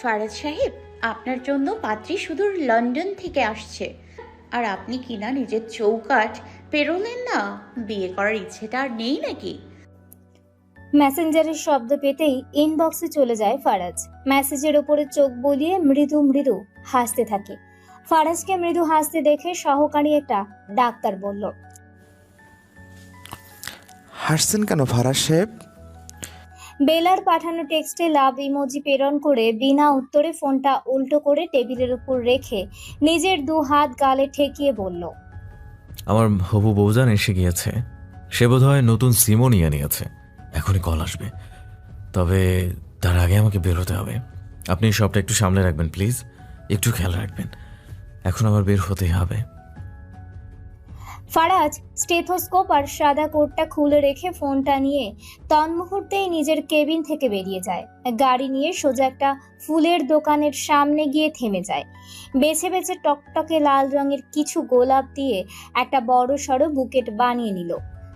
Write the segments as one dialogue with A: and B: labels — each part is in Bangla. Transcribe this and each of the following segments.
A: ফারাজ সাহেব আপনার জন্য পাত্রী সুদূর লন্ডন থেকে আসছে। আর আপনি কিনা নিজের চৌকাঠ পেরোলেন না? বিয়ে করার ইচ্ছেটা আর নেই নাকি?
B: মেসেঞ্জারের শব্দ পেতেই ইনবক্সে চলে যায় ফারাজ। মেসেজের ওপরে চোখ বলিয়ে মৃদু মৃদু হাসতে থাকে। ফারাজকে মৃদু হাসতে দেখে সহকারী একটা ডাক্তার বলল
C: হাসছেন কেন ফারাজ সাহেব?
B: বেলার পাঠানো টেক্সটে লাভ ইমোজি প্রেরণ করে বিনা উত্তরে ফোনটা উল্টো করে টেবিলের উপর রেখে নিজের দু হাত গালে ঠেকিয়ে বলল,
D: আমার হবু বউজান এসে গিয়েছে। সে বোধহয় নতুন সিমও নিয়ে নিয়েছে। এখনই কল আসবে। তবে তার আগে আমাকে বের হতে হবে। আপনি সবটা একটু সামলে রাখবেন, প্লিজ। একটু খেয়াল রাখবেন। এখন আমার বের হতেই হবে।
B: ফারাজ স্টেথোস্কোপ আর সাদা কোটটা খুলে রেখে ফোনটা নিয়ে তন্মুহূর্তেই নিজের কেবিন থেকে বেরিয়ে যায়। গাড়ি নিয়ে সোজা একটা ফুলের দোকানের সামনে গিয়ে থেমে যায়। বেছে বেছে টকটকে লাল রঙের কিছু গোলাপ দিয়ে একটা বড় সড়ো বুকেট বানিয়ে নিল।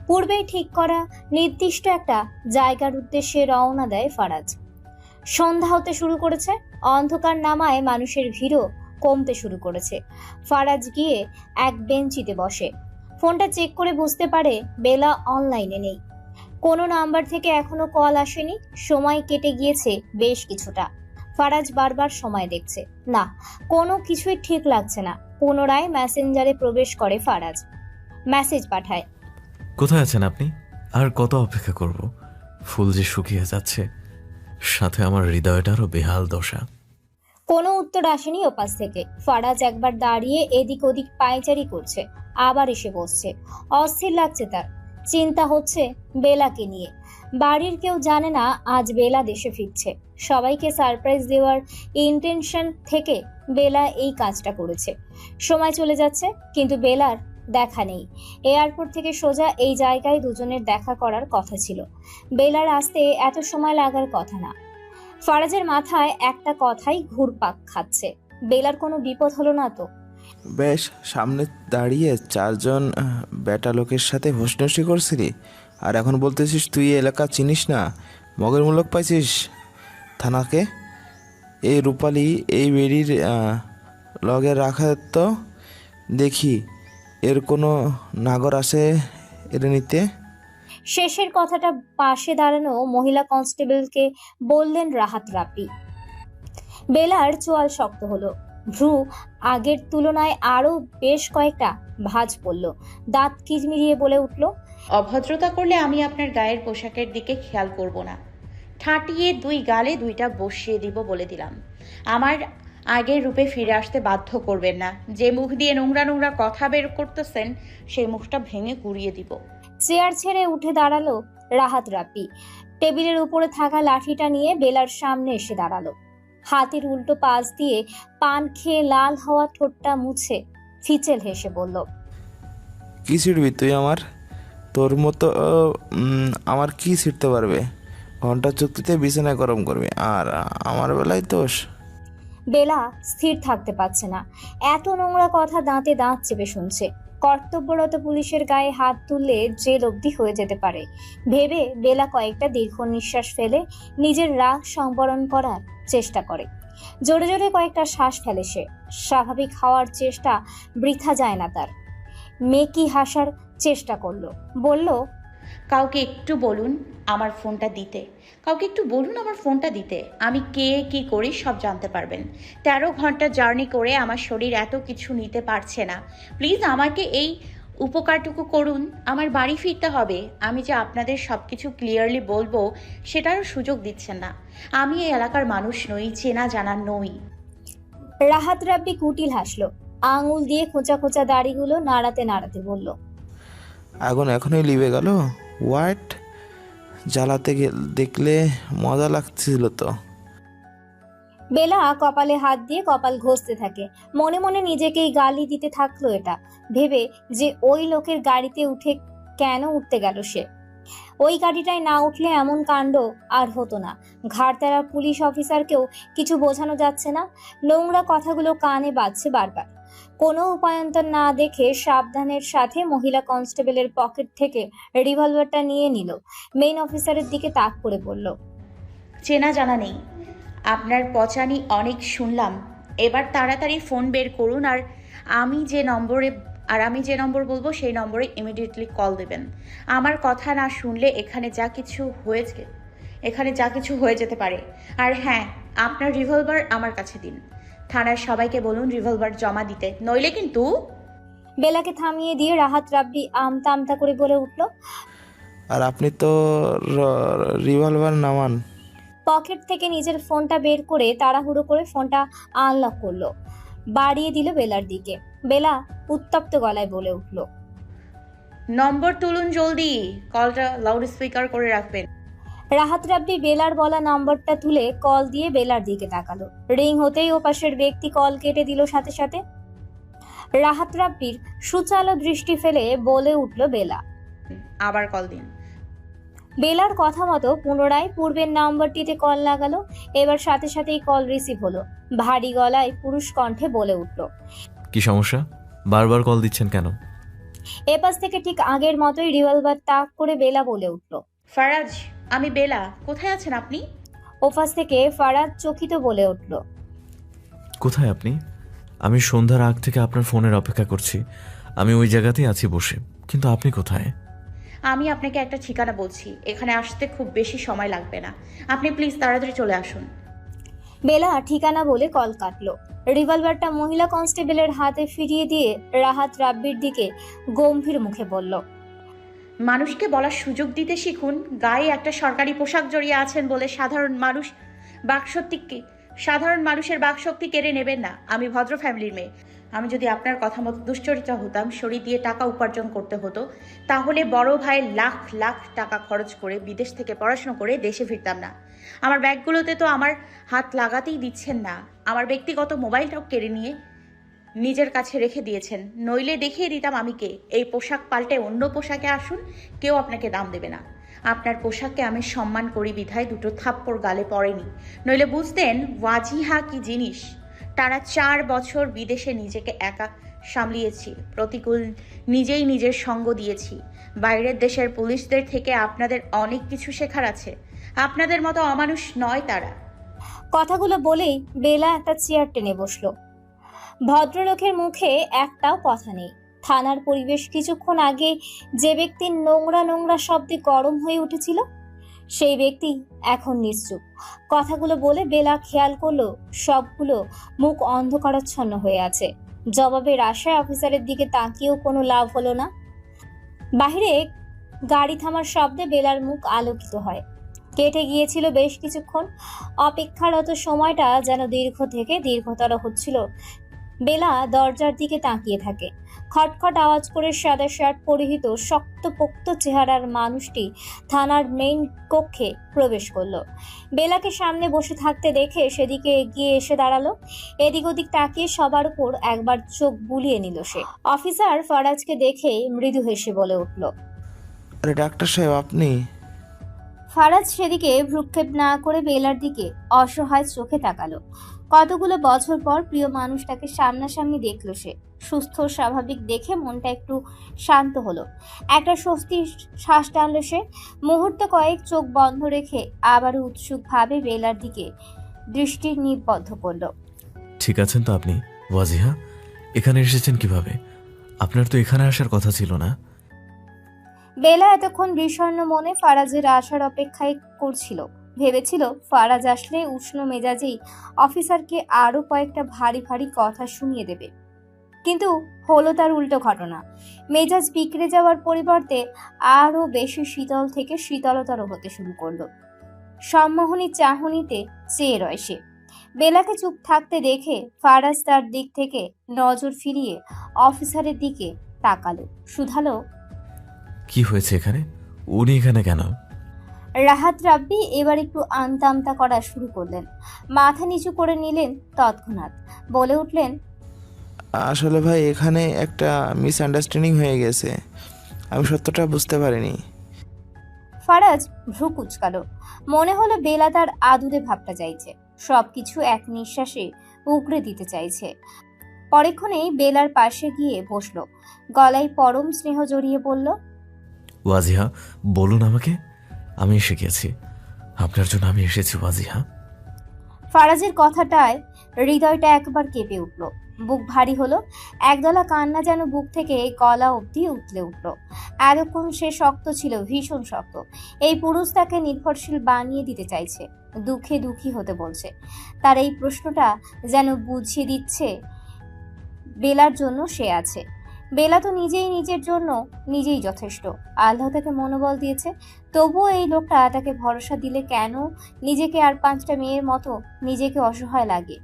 B: পূর্বেই ঠিক করা নির্দিষ্ট একটা জায়গার উদ্দেশ্যে রওনা দেয় ফারাজ। সন্ধ্যা হতে শুরু করেছে, অন্ধকার নামায় মানুষের ভিড়ও কমতে শুরু করেছে। ফারাজ গিয়ে এক বেঞ্চিতে বসে। ফোনটা চেক করে বুঝতে পারে বেলা অনলাইনে নেই। কোনো নাম্বার থেকে এখনও কল আসেনি, সময় কেটে গিয়েছে বেশ কিছুটা। ফারাজ বারবার সময় দেখছে। না, কোনো কিছুই ঠিক লাগছে না। পুনরায় মেসেঞ্জারে প্রবেশ করে ফারাজ। মেসেজ পাঠায়।
D: কোথায় আছেন আপনি? আর কত অপেক্ষা করব? ফুল যে শুকিয়ে যাচ্ছে, সাথে আমার হৃদয়টারও বেহাল দশা।
B: কোনো উত্তর আসেনি ওপাশ থেকে। ফারাজ একবার দাঁড়িয়ে এদিক ওদিক পায়চারি করছে, আবার এসে বসছে। অস্থির লাগছে তার। চিন্তা হচ্ছে বেলাকে নিয়ে। বাড়ির কেউ জানে না আজ বেলা দেশে ফিরছে। সবাইকে সারপ্রাইজ দেওয়ার ইন্টেনশন থেকে বেলা এই কাজটা করেছে। সময় চলে যাচ্ছে, কিন্তু বেলার দেখা নেই। এয়ারপোর্ট থেকে সোজা এই জায়গায় দুজনের দেখা করার কথা ছিল। বেলার আসতে এত সময় লাগার কথা না। ফারাজের মাথায় একটা কথাই ঘুরপাক খাচ্ছে। বেলার কোনো বিপদ হলো না তো?
C: বেশ, সামনে দাঁড়িয়ে চারজন বেটা লোকের সাথে হোসনসি করছিলি? আর এখন বলতেছিস তুই এলাকা চিনিস না? মগের মূলক পাইছিস? থানাকে? এই রূপালি, এই বেড়ির লগে রাখা তো? দেখি, এর কোনো নাগর আছে এর নিতে?
B: শেষের কথাটা পাশে দাঁড়ানো মহিলা কনস্টেবলকে বললেন রাহাত রাপি বেলার চোয়াল শক্ত হলো। ভ্রু আগের তুলনায় আরও বেশ কয়েকটা ভাঁজ পড়ল। দাঁত কিজমিরিয়ে বলে উঠল,
A: অভদ্রতা করলে আমি আপনার গায়ের পোশাকের দিকে খেয়াল করব না। ঠাঁটিয়ে দুই গালে দুইটা বসিয়ে দিব বলে দিলাম। আমার আগের রূপে ফিরে আসতে বাধ্য করবেন না। যে মুখ দিয়ে নোংরা নোংরা কথা বের করতেছেন, সেই মুখটা ভেঙে গুড়িয়ে দিব।
B: চেয়ার ছেড়ে উঠে দাঁড়াল রাহাত রাপি টেবিলের উপরে থাকা লাঠিটা নিয়ে বেলার সামনে এসে দাঁড়াল। হাতের উল্টো পাশ দিয়ে পান খেয়ে লাল হওয়া ঠোঁটটা মুছে ফিচেল হেসে বলল
C: কি ছিড়বি তুই আমার? তোর মতো আমার কি ছিড়তে পারবে? ঘণ্টা চুক্তিতে বিছানা গরম করবে আর আমার বেলায় দোষ?
B: বেলা স্থির থাকতে পারছে না। এত নোংরা কথা দাঁতে দাঁত চেপে শুনছে। কর্তব্যরত পুলিশের গায়ে হাত তুললে জেল অবধি হয়ে যেতে পারে। ভেবে বেলা কয়েকটা দীর্ঘ নিঃশ্বাস ফেলে নিজের রাগ সংবরণ করার চেষ্টা করে। জোরে জোরে কয়েকটা শ্বাস ফেলে সে। স্বাভাবিক হওয়ার চেষ্টা বৃথা যায় না তার। মেকি হাসার চেষ্টা করল। বলল
A: কাউকে একটু বলুন আমার ফোনটা দিতে। কাউকে একটু বলুন আমার ফোনটা দিতে। আমি কে কি করি সব জানতে পারবেন। তেরো ঘণ্টা জার্নি করে আমার শরীর এত কিছু নিতে পারছে না। প্লিজ আমাকে এই উপকারটুকু করুন। আমার বাড়ি ফিরতে হবে। আমি যে আপনাদের সব কিছু ক্লিয়ারলি বলব সেটারও সুযোগ দিচ্ছেন না। আমি এই এলাকার মানুষ নই চেনা জানা নই।
B: রাহাত রাব্বি কুটিল হাসলো। আঙুল দিয়ে খোঁচা খোঁচা দাড়িগুলো নাড়াতে নাড়াতে বলল
C: আগুন এখনই লিবে গেল? হোয়াট জ্বালাতে দেখলে মজা লাগছিল তো।
B: বেলা কপালে হাত দিয়ে কপাল ঘষতে থাকে। মনে মনে নিজেকেই গালি দিতে থাকল এটা। ভেবে যে ওই লোকের গাড়িতে উঠে কেন উঠতে গেল সে? ওই গাড়িটায় না উঠলে এমন কাণ্ড আর হতো না। ঘাড়তারা পুলিশ অফিসারকেও কিছু বোঝানো যাচ্ছে না। নোংরা কথাগুলো কানে বাজছে বারবার। কোনো উপায়ন্তর না দেখে সাবধানের সাথে মহিলা কনস্টেবলের পকেট থেকে রিভলভারটা নিয়ে নিল। মেইন অফিসারের দিকে তাক করে বলল,
A: চেনা জানা নেই। আপনার পচানি অনেক শুনলাম। এবার তাড়াতাড়ি ফোন বের করুন আর আমি যে নম্বরে, আর আমি যে নম্বর বলব সেই নম্বরে ইমিডিয়েটলি কল দেবেন। আমার কথা না শুনলে এখানে যা কিছু হয়েছে, এখানে যা কিছু হয়ে যেতে পারে। আর হ্যাঁ আপনার রিভলভার আমার কাছে দিন। থানার সবাইকে বলুন রিভলভার জমা দিতে। নইলে কিন্তু
B: বেলাকে থামিয়ে দিয়ে রাহাত রাব্বি আমতা আমতা করে বলে উঠল
C: আর আপনি তো রিভলভার নামান।
B: পকেট থেকে নিজের ফোনটা বের করে তাড়াহুড়ো করে ফোনটা আনলক করল। বাড়িয়ে দিল বেলার দিকে। বেলা উত্তপ্ত গলায় বলে উঠল
A: নম্বর তুলুন জলদি। কলটা লাউড স্পিকার করে রাখবেন।
B: রাহাত রাব্বি বেলার বলা নম্বরটা তুলে কল দিয়ে বেলার দিকে তাকালো। রিং হতেই ও পাশের ব্যক্তি কল কেটে দিল সাথে সাথে। রাহাত রাব্বির সুচালো দৃষ্টি ফেলে বলে উঠল বেলা।
A: আবার কল দিন।
B: বেলার কথা মতো পুনরায় পূর্বের নাম্বারটিতে কল লাগালো এবার সাথে সাথেই কল রিসিভ হলো। ভারী গলায় পুরুষ কণ্ঠে বলে উঠল
D: কি সমস্যা? বারবার কল দিচ্ছেন কেন?
B: এপাশ থেকে ঠিক আগের মতোই রিভলভার তাক করে বেলা বলে উঠল
A: ফারাজ আমি বেলা কোথায় আছেন আপনি?
B: ওপাশ থেকে ফারাদ চকিত বলে উঠল।
D: কোথায় আপনি? আমি সন্ধ্যার আগ থেকে আপনার ফোনের অপেক্ষা করছি। আমি ওই জায়গাতেই আছি বসে। কিন্তু আপনি কোথায়?
A: আমি আপনাকে একটা ঠিকানা বলছি। এখানে আসতে খুব বেশি সময় লাগবে না। আপনি প্লিজ তাড়াতাড়ি চলে আসুন।
B: বেলা ঠিকানা বলে কল কাটলো। রিভলভারটা মহিলা কনস্টেবলের হাতে ফিরিয়ে দিয়ে রাহাত রাব্বির দিকে গম্ভীর মুখে বলল
A: মানুষকে বলার সুযোগ দিতে শিখুন, গায়ে একটা সরকারি পোশাক জড়িয়ে আছেন বলে সাধারণ মানুষ বাকশক্তিকে, সাধারণ মানুষের বাকশক্তি কেড়ে নেবেন না। আমি ভদ্র ফ্যামিলির মেয়ে। আমি যদি আপনার কথা মতো দুশ্চরিত্রা হতাম, শরীর দিয়ে টাকা উপার্জন করতে হতো, তাহলে বড় ভাই লাখ লাখ টাকা খরচ করে বিদেশ থেকে পড়াশোনা করে দেশে ফিরতাম না। আমার ব্যাগগুলোতে তো আমার হাত লাগাতেই দিচ্ছেন না। আমার ব্যক্তিগত মোবাইলটাও কেড়ে নিয়ে নিজের কাছে রেখে দিয়েছেন। নইলে দেখিয়ে দিতাম আমি কে। এই পোশাক পাল্টে অন্য পোশাকে আসুন, কেউ আপনাকে দাম দেবে না। আপনার পোশাককে আমি সম্মান করি বিধায় দুটো থাপ্পড় গালে পড়েনি। নইলে বুঝতেন, ওয়াজিহা কি জিনিস? টানা চার বছর বিদেশে নিজেকে একা সামলিয়েছি। প্রতিকূল নিজেই নিজের সঙ্গ দিয়েছি। বাইরের দেশের পুলিশদের থেকে আপনাদের অনেক কিছু শেখার আছে। আপনাদের মতো অমানুষ নয় তারা।
B: কথাগুলো বলেই বেলা একটা চেয়ার টেনে বসল। ভদ্রলোকের মুখে একটাও কথা নেই। থানার পরিবেশ কিছুক্ষণ আগে যে ব্যক্তির নোংরা নোংরা শব্দে গরম হয়ে উঠেছিল, সেই ব্যক্তি এখন নিশ্চুপ। কথাগুলো বলে বেলা খেয়াল করল, সবগুলো মুখ অন্ধকারাচ্ছন্ন হয়ে আছে। জবাবে রাশায় অফিসারের দিকে তাকিয়েও কোনো লাভ হলো না। বাহিরে গাড়ি থামার শব্দে বেলার মুখ আলোকিত হয়। কেটে গিয়েছিল বেশ কিছুক্ষণ। অপেক্ষারত সময়টা যেন দীর্ঘ থেকে দীর্ঘতর হচ্ছিল। বেলা দরজার দিকে তাকিয়ে থাকে। খটখট আওয়াজ করে সাদা শার্ট পরিহিত শক্তপোক্ত চেহারার মানুষটি থানার মেইন কক্ষে প্রবেশ করল। বেলাকে সামনে বসে থাকতে দেখে সেদিকে এগিয়ে এসে দাঁড়াল। এদিক ওদিক তাকিয়ে সবার উপর একবার চোখ বুলিয়ে নিল সে। অফিসার ফরাজকে দেখে মৃদু হেসে বলে উঠল
C: আরে ডাক্তার সাহেব আপনি?
B: ফারাজ সেদিকে ভ্রুক্ষেপ না করে বেলার দিকে অসহায় চোখে তাকালো। কতগুলো বছর পর প্রিয় মানুষটাকে সামনাসামনি দেখল সে। সুস্থ স্বাভাবিক দেখে মনটা একটু শান্ত হলো। একটা স্বস্তি শ্বাস টানলো সে। মুহূর্ত কয়েক চোখ বন্ধ রেখে আবারও উৎসুকভাবে বেলার দিকে দৃষ্টি নিবদ্ধ করল।
D: ঠিক আছেন তো আপনি? ওয়াজিহা এখানে এসেছেন কীভাবে? আপনার তো এখানে আসার কথা ছিল না।
B: বেলা এতক্ষণ বিষণ্ণ মনে ফারাজের আসার অপেক্ষায় করছিল। ভেবেছিল ফারাজ আসলে উষ্ণ মেজাজেই অফিসারকে আরও কয়েকটা ভারী ভারী কথা শুনিয়ে দেবে। কিন্তু হলো তার উল্টো ঘটনা। মেজাজ বিগড়ে যাওয়ার পরিবর্তে আরও বেশি শীতল থেকে শীতলতর হতে শুরু করল। সম্মোহনী চাহনিতে চেয়ে রয় সে। বেলাকে চুপ থাকতে দেখে ফারাজ তার দিক থেকে নজর ফিরিয়ে অফিসারের দিকে তাকালো। শুধালো
D: কি হয়েছে এখানে? উনি এখানে কেন?
B: রাহাত রাব্বি এবার একটু আমতা আমতা করা শুরু করলেন। মাথা নিচু করে নিলেন তৎক্ষণাৎ। বলে উঠলেন
C: আসলে ভাই এখানে একটা মিসআন্ডারস্ট্যান্ডিং হয়ে গেছে। আমি সত্যটা বুঝতে পারিনি।
B: ফারাজ ভ্রু কুচকালো। মনে হলো বেলা তার আদুরে ভাবটা চাইছে সবকিছু এক নিঃশ্বাসে উগড়ে দিতে চাইছে। পরেক্ষণেই বেলার পাশে গিয়ে বসল। গলায় পরম স্নেহ জড়িয়ে বলল
D: ওয়াজিহা বলুন আমাকে। আমি এসে গেছি আপনার জন্য আমি এসেছি ওয়াজিহা
B: ফারাজের কথাটায় হৃদয়টা একবার কেঁপে উঠল। বুক ভারী হলো, একদলা কান্না যেন বুক থেকে গলা অবধি উতলে উঠল। এতক্ষণ সে শক্ত ছিল, ভীষণ শক্ত। এই পুরুষ তাকে নির্ভরশীল বানিয়ে দিতে চাইছে, দুঃখে দুঃখী হতে বলছে। তার এই প্রশ্নটা যেন বুঝিয়ে দিচ্ছে, বেলার জন্য সে আছে। বেলা তো নিজেই নিজের জন্য নিজেই যথেষ্ট। আল্লাহ তাকে মনোবল দিয়েছে। তবুও এই লোকটা তাকে ভরসা দিলে কেন? নিজেকে আর পাঁচটা মেয়ের মতো নিজেকে অসহায় লাগে।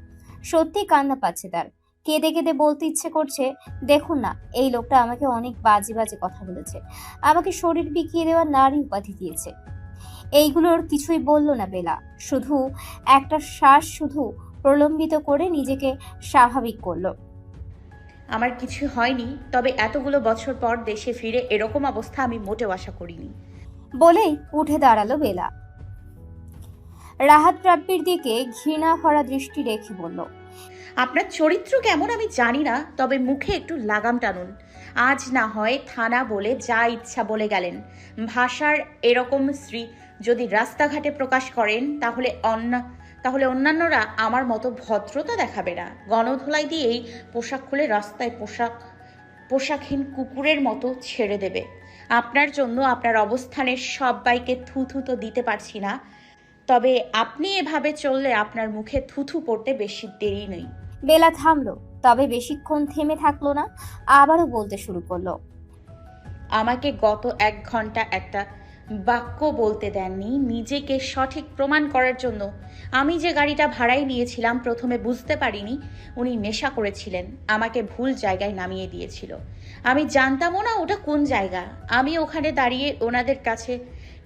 B: সত্যি কান্না পাচ্ছে তার। কেঁদে কেঁদে বলতে ইচ্ছে করছে, দেখুন না, এই লোকটা আমাকে অনেক বাজে বাজে কথা বলেছে। আমাকে শরীর বিকিয়ে দেওয়ার নারী উপাধি দিয়েছে। এইগুলোর কিছুই বলল না বেলা। শুধু একটা শ্বাস শুধু প্রলম্বিত করে নিজেকে স্বাভাবিক করল।
A: আমার কিছু হয়নি তবে এতগুলো বছর পর দেশে ফিরে এরকম অবস্থা আমি মোটেও আশা করিনি।
B: বলেই উঠে দাঁড়াল বেলা। রাহাত রাব্বির দিকে ঘৃণা ভরা দৃষ্টি রেখে বলল
A: আপনার চরিত্র কেমন আমি জানি না তবে মুখে একটু লাগাম টানুন। আজ না হয় থানা বলে যা ইচ্ছা বলে গেলেন। ভাষার এরকম শ্রী যদি রাস্তাঘাটে প্রকাশ করেন তাহলে অন্য তাহলে অন্যান্যরা আমার মতো ভদ্রতা দেখাবে না। গণধোলাই দিয়েই পোশাক খুলে রাস্তায় পোশাক পোশাকহীন কুকুরের মতো ছেড়ে দেবে। আপনার জন্য আপনার অবস্থানের সবাইকে থুথু তো দিতে পারছি না। তবে আপনি এভাবে চললে আপনার মুখে থুথু পড়তে বেশি দেরি নেই।
B: বেলা থামলো তবে বেশিক্ষণ থেমে থাকল না আবারও বলতে শুরু করল।
A: আমাকে গত এক ঘণ্টা একটা বাক্য বলতে দেননি, নিজেকে সঠিক প্রমাণ করার জন্য। আমি যে গাড়িটা ভাড়ায় নিয়েছিলাম, প্রথমে বুঝতে পারিনি, উনি নেশা করেছিলেন, আমাকে ভুল জায়গায় নামিয়ে দিয়েছিল। আমি জানতামও না ওটা কোন জায়গা। আমি ওখানে দাঁড়িয়ে ওনাদের কাছে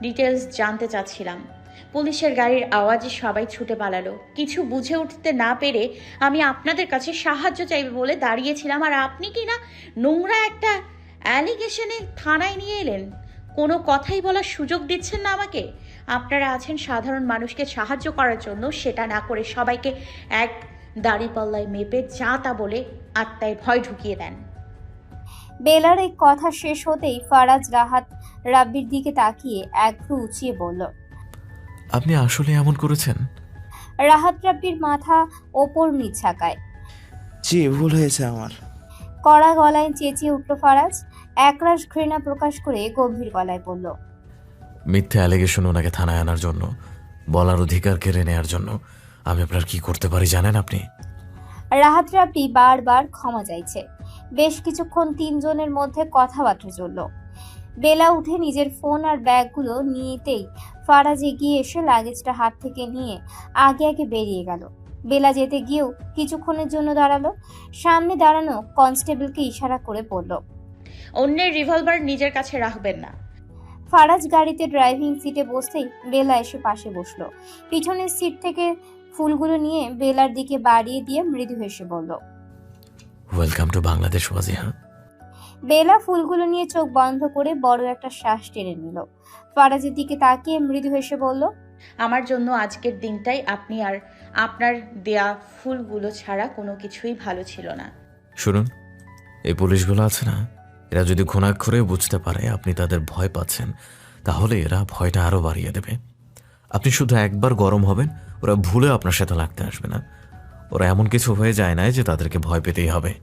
A: ডিটেলস জানতে চাচ্ছিলাম। পুলিশের গাড়ির আওয়াজে সবাই ছুটে পালালো। কিছু বুঝে উঠতে না পেরে আমি আপনাদের কাছে সাহায্য চাইবে বলে দাঁড়িয়েছিলাম। আর আপনি কি না নোংরা একটা অ্যালিগেশনে থানায় নিয়ে এলেন? কোনো কথাই বলার সুযোগ দিচ্ছেন না আমাকে। আপনারা আছেন সাধারণ মানুষকে সাহায্য করার জন্য সেটা না করে সবাইকে এক দাড়িপাল্লায় মেপে যা তা বলে আত্মায় ভয় ঢুকিয়ে দেন।
B: বেলার এই কথা শেষ হতেই ফারাজ রাহাত রাব্বির দিকে তাকিয়ে এক ভ্রু উঁচিয়ে বলল
D: আপনি আসলে এমন করেছেন?
B: রাহাত রাব্বির মাথা ওপর নিচ ছাকায়
C: জি ভুল হয়েছে আমার।
B: কড়া গলায় চেঁচিয়ে উঠল ফারাজ। একরাশ ঘৃণা প্রকাশ করে গম্ভীর গলায় বলল
D: মিথ্যে অ্যালিগেশন ওনাকে থানায় আনার জন্য বলার অধিকার কেড়ে নেওয়ার জন্য আমি আপনার কি করতে পারি জানেন আপনি?
B: রাহাত রাব্বি বারবার ক্ষমা চাইছে। বেশ কিছুক্ষণ তিনজনের মধ্যে কথাবার্তা চলল। বেলা উঠে নিজের ফোন আর ব্যাগগুলো নিতেই ফারাজ এগিয়ে এসে লাগেজটা হাত থেকে নিয়ে আগে আগে বেরিয়ে গেল। বেলা যেতে গিয়েও কিছুক্ষণের জন্য দাঁড়াল। সামনে দাঁড়ানো কনস্টেবলকে ইশারা করে বলল
A: অন্যের রিভলভার নিজের কাছে রাখবেন না।
B: ফারাজ গাড়িতে ড্রাইভিং সিটে বসতেই বেলা এসে পাশে বসল। পিছনের সিট থেকে ফুলগুলো নিয়ে বেলার দিকে বাড়িয়ে দিয়ে মৃদু হেসে বলল
D: ওয়েলকাম টু বাংলাদেশ ওয়াজিহা
B: বেলা ফুলগুলো নিয়ে চোখ বন্ধ করে বড় একটা শ্বাস টেনে নিল। ফারাজের দিকে তাকিয়ে মৃদু হেসে বলল
A: আমার জন্য আজকের দিনটাই আপনি আর আপনার দেয়া ফুলগুলো ছাড়া কোনো কিছুই ভালো ছিল না।
D: শুনুন এই পুলিশগুলো আছে না? এরা যদি ঘুণাক্ষরে বুঝতে পারে আপনি তাদের ভয় পাচ্ছেন, তাহলে এরা ভয়টা আরও বাড়িয়ে দেবে। আপনি শুধু একবার গরম হবেন, ওরা ভুলে আপনার সাথে লাগতে আসবে না। ওরা এমন কিছু হয়ে যায় না যে তাদেরকে ভয় পেতেই হবে।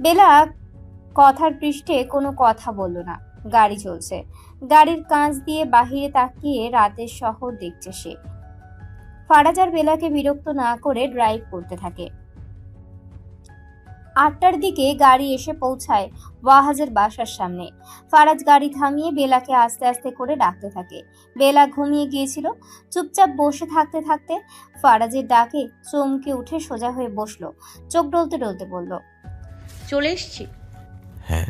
B: বেলা কথার পৃষ্ঠে কোনো কথা বলল না। গাড়ি চলছে। গাড়ির কাঁচ দিয়ে বাহিরে তাকিয়ে রাতের শহর দেখছে সে। ফারাজ আর বেলাকে বিরক্ত না করে ড্রাইভ করতে থাকে। আটটার দিকে গাড়ি এসে পৌঁছায় ওয়াহাজের বাসার সামনে। ফারাজ গাড়ি থামিয়ে বেলাকে আস্তে আস্তে করে ডাকতে থাকে। বেলা ঘুমিয়ে গিয়েছিল। চুপচাপ বসে থাকতে থাকতে ফারাজের ডাকে চমকে উঠে সোজা হয়ে বসল। চোখ ডলতে ডলতে বলল
A: চলে এসছি?
D: হ্যাঁ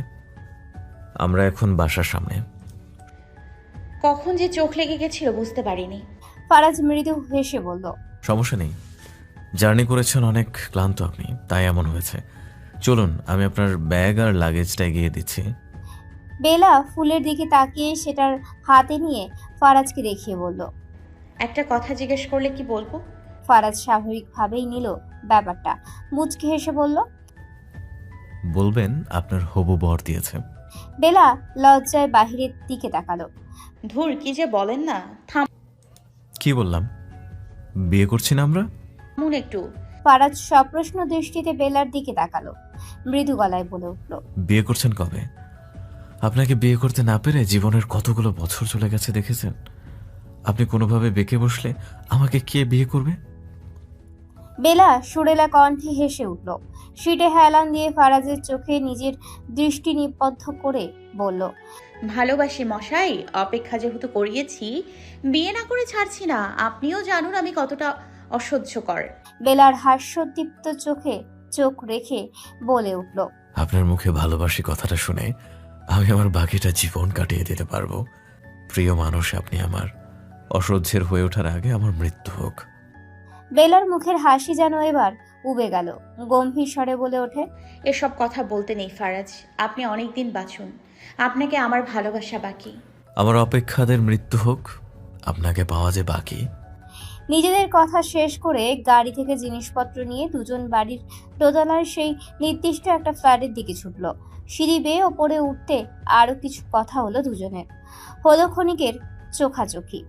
D: আমরা এখন বাসার সামনে।
A: কখন যে চোখ লেগে গেছিল বুঝতে পারিনি।
B: ফারাজ মৃদু হেসে বলল
D: সমস্যা নেই। জার্নি করেছেন অনেক ক্লান্ত আপনি তাই এমন হয়েছে। চলুন আমি আপনার ব্যাগ আর লাগেজটা এগিয়ে দিচ্ছি।
B: বেলা ফুলের দিকে তাকিয়ে সেটার হাতে নিয়ে ফারাজকে দেখিয়ে বলল
A: একটা কথা জিজ্ঞেস করলে কি বলব?
B: ফারাজ স্বাভাবিকভাবেই নিল ব্যাপারটা। মুচকি হেসে বলল
D: বলবেন আপনার হবু বর দিয়েছে।
B: বেলা লজ্জায় বাহিরের দিকে তাকালো।
A: ধুর কি যে বলেন না। থাম।
D: কি বললাম? বিয়ে করছি না আমরা?
A: মন একটু।
B: ফারাজ সপ্রশ্ন দৃষ্টিতে বেলার দিকে তাকালো। মৃদু গলায় বলে উঠল
D: বিয়ে করছেন কবে? আপনাকে বিয়ে করতে না পেরে জীবনের কতগুলো বছর চলে গেছে দেখেছেন? আপনি কোনোভাবে বেঁকে বসলে আমাকে কে বিয়ে করবে?
B: বেলা সুরেলা কণ্ঠে হেসে উঠল। সিটে হেলান দিয়ে ফারাজের চোখে নিজের দৃষ্টি নিবদ্ধ করে বলল
A: ভালোবাসি মশাই অপেক্ষা যেহেতু করিয়েছি বিয়ে না করে ছাড়ছি না। আপনিও জানুন আমি কতটা অসহ্যকর।
B: বেলার হাস্যোদ্দীপ্ত চোখে চোখ রেখে বলে উঠল
D: আপনার মুখে ভালোবাসি কথাটা শুনে আমি আমার বাকিটা জীবন কাটিয়ে দিতে পারব। প্রিয় মানুষ আপনি আমার। অসহ্যের হয়ে ওঠার আগে আমার মৃত্যু হোক।
B: বেলার মুখের হাসি যেন এবার উবে গেল। গম্ভীর স্বরে বলে ওঠে
A: এসব কথা বলতে নেই ফারাজ আপনি অনেক দিন বাঁচুন। আপনাকে আমার ভালোবাসা বাকি।
D: আমার অপেক্ষাদের মৃত্যু হোক আপনাকে পাওয়া যে বাকি।
B: নিজেদের কথা শেষ করে গাড়ি থেকে জিনিসপত্র নিয়ে দুজন বাড়ির দোতলার সেই নির্দিষ্ট একটা ফ্ল্যাটের দিকে ছুটল। সিঁড়ি বেয়ে ওপরে উঠতে আরও কিছু কথা হলো দুজনের। হলো ক্ষণিকের চোখাচোখি।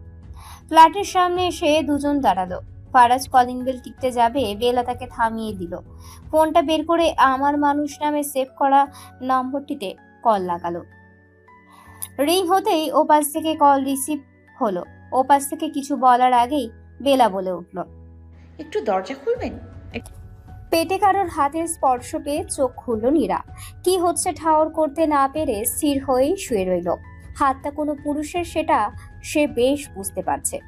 B: ফ্ল্যাটের সামনে এসে দুজন দাঁড়াল। ফারাজ কলিং বেল টিকতে যাবে, বেলা তাকে থামিয়ে দিল। ফোনটা বের করে আমার মানুষ নামে সেভ করা নম্বরটিতে কল লাগালো। রিং হতেই ওপাশ থেকে কল রিসিভ হলো। ওপাশ থেকে কিছু বলার আগেই বেলা বলে উঠল।
A: একটু দরজা খুলবেন?
B: পেটে কারোর হাতের স্পর্শ পেয়ে চোখ খুলল নীরা। কি হচ্ছে ঠাওর করতে না পেরে স্থির হয়েই শুয়ে রইল। হাতটা কোনো পুরুষের সেটা সে বেশ বুঝতে পারছে।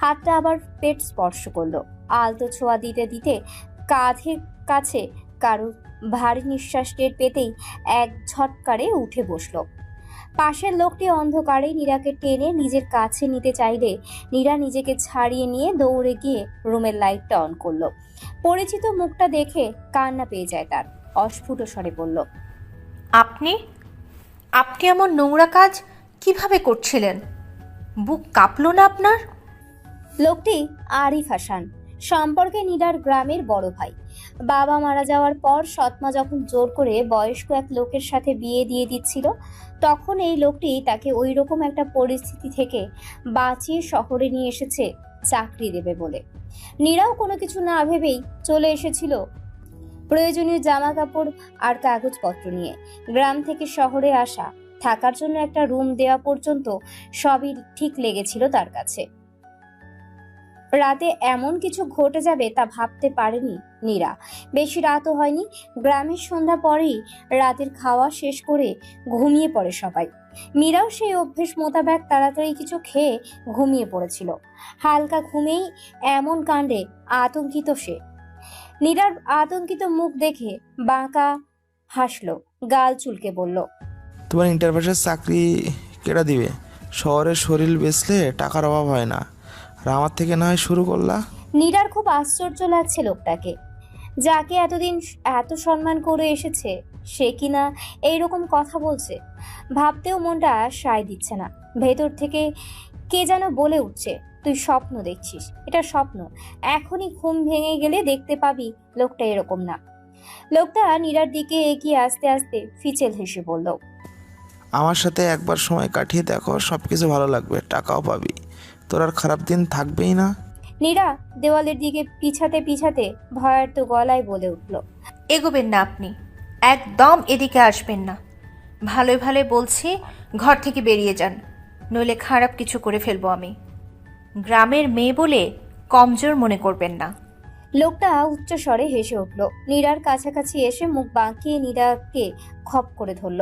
B: হাতটা আবার পেট স্পর্শ করল। আলতো ছোঁয়া দিতে দিতে কাঁধের কাছে কারোর ভারী নিঃশ্বাস টের পেতেই এক ঝটকারে উঠে বসল। পাশের লোকটি অন্ধকারে নীরাকে টেনে নিজের কাছে নিতে চাইলে নীরা নিজেকে ছাড়িয়ে নিয়ে দৌড়ে গিয়ে রুমের লাইটটা অন করল। পরিচিত মুখটা দেখে কান্না পেয়ে যায় তার। অস্ফুট স্বরে বলল
E: আপনি? আপনি এমন নোংরা কাজ কীভাবে করছিলেন? বুক কাঁপলো না আপনার?
B: লোকটি আরিফ হাসান সম্পর্কে নিডার গ্রামের বড় ভাই। বাবা মারা যাওয়ার পর সৎমা যখন জোর করে বয়স্ক এক লোকের সাথে বিয়ে দিয়ে দিচ্ছিল, তখন এই লোকটি তাকে ওই রকম একটা পরিস্থিতি থেকে বাঁচিয়ে শহরে নিয়ে এসেছে, চাকরি দেবে বলে। নীরাও কোনো কিছু না ভেবেই চলে এসেছিল। প্রয়োজনীয় জামা কাপড় আর কাগজপত্র নিয়ে গ্রাম থেকে শহরে আসা, থাকার জন্য একটা রুম দেওয়া পর্যন্ত সবই ঠিক লেগেছিল তার কাছে। রাতে এমন কিছু ঘটে যাবে তা ভাবতে পারেনি নীরা। বেশি রাতও হয়নি, গ্রামের সন্ধ্যা পরেই রাতের খাওয়া শেষ করে ঘুমিয়ে পড়ে সবাই। মীরাও সেই অভ্যেস মোতাবেক তাড়াতাড়ি কিছু খেয়ে ঘুমিয়ে পড়েছিল। হালকা ঘুমেই এমন কাণ্ডে আতঙ্কিত সে। নীরার আতঙ্কিত মুখ দেখে বাঁকা হাসলো, গাল চুলকে বলল,
C: তোমার ইন্টারভিউসের চাকরি কেটা দিবে? শহরের শরীর বেচলে টাকার অভাব হয় না। আর আমার থেকে না হয় শুরু করলা?
B: নীরার খুব আশ্চর্য লাগছে লোকটাকে। যাকে এতদিন এত সম্মান করে এসেছে সে কিনা এইরকম কথা বলছে ভাবতেও মনটা সায় দিচ্ছে না। ভেতর থেকে কে যেন বলে উঠছে তুই স্বপ্ন দেখছিস। এটা স্বপ্ন। এখনই ঘুম ভেঙে গেলে দেখতে পাবি লোকটা এরকম না। লোকটা নীরার দিকে এগিয়ে আস্তে আস্তে ফিচেল হেসে বলল
C: আমার সাথে একবার সময় কাটিয়ে দেখো সব কিছু ভালো লাগবে টাকাও পাবি। তোর আর খারাপ দিন থাকবেই না।
B: নীরা দেওয়ালের দিকে পিছাতে পিছাতে ভয়ার্ত গলায় বলে উঠল
E: এগোবেন না আপনি একদম এদিকে আসবেন না। ভালোই ভালোই বলছি ঘর থেকে বেরিয়ে যান নইলে খারাপ কিছু করে ফেলব আমি। গ্রামের মেয়ে বলে কমজোর মনে করবেন না।
B: লোকটা উচ্চ স্বরে হেসে উঠল নীরার কাছাকাছি এসে মুখ বাঁকিয়ে নীরাকে খপ করে ধরল।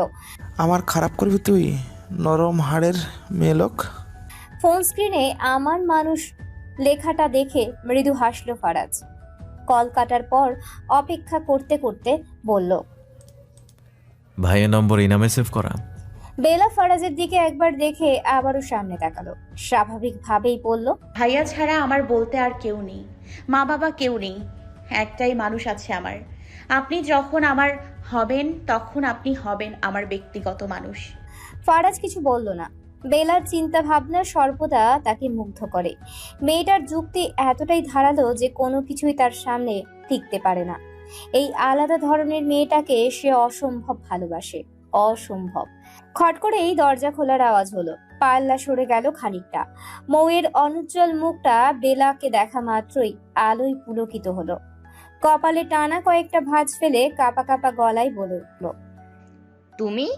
C: আমার খারাপ করবি তুই নরম হাড়ের মেয়ে লোক?
B: ফোন স্ক্রিনে আমার মানুষ লেখাটা দেখে মৃদু হাসল ফারাজ। কল কাটার পর অপেক্ষা করতে করতে বলল
D: ভাইয়ের নম্বর এই নামে সেভ করা।
B: বেলা ফারাজের দিকে একবার দেখে আবারও সামনে তাকালো। স্বাভাবিকভাবেই বলল
A: ভাইয়া ছাড়া আমার বলতে আর কেউ নেই। মা বাবা কেউ নেই। একটাই মানুষ আছে আমার। আপনি যখন আমার হবেন তখন আপনি হবেন আমার ব্যক্তিগত মানুষ।
B: ফারাজ কিছু বলল না। বেলার চিন্তা ভাবনা সর্বদা তাকে মুগ্ধ করে। মেয়েটার যুক্তি এতটাই ধারালো যে কোনো কিছুই তার সামনে টিকতে পারে না। এই আলাদা ধরনের মেয়েটাকে সে অসম্ভব ভালোবাসে। অসম্ভব। খট করে এই দরজা খোলার আওয়াজ হলো। পাল্লা সরে গেল খানিকটা। মৌয়ের অনুজ্জ্বল মুখটা বেলাকে দেখা মাত্রই আলোয় পুলকিত হলো। কপালে টানা কয়েকটা ভাঁজ ফেলে কাপা কাপা গলায় বলে
A: তুমি?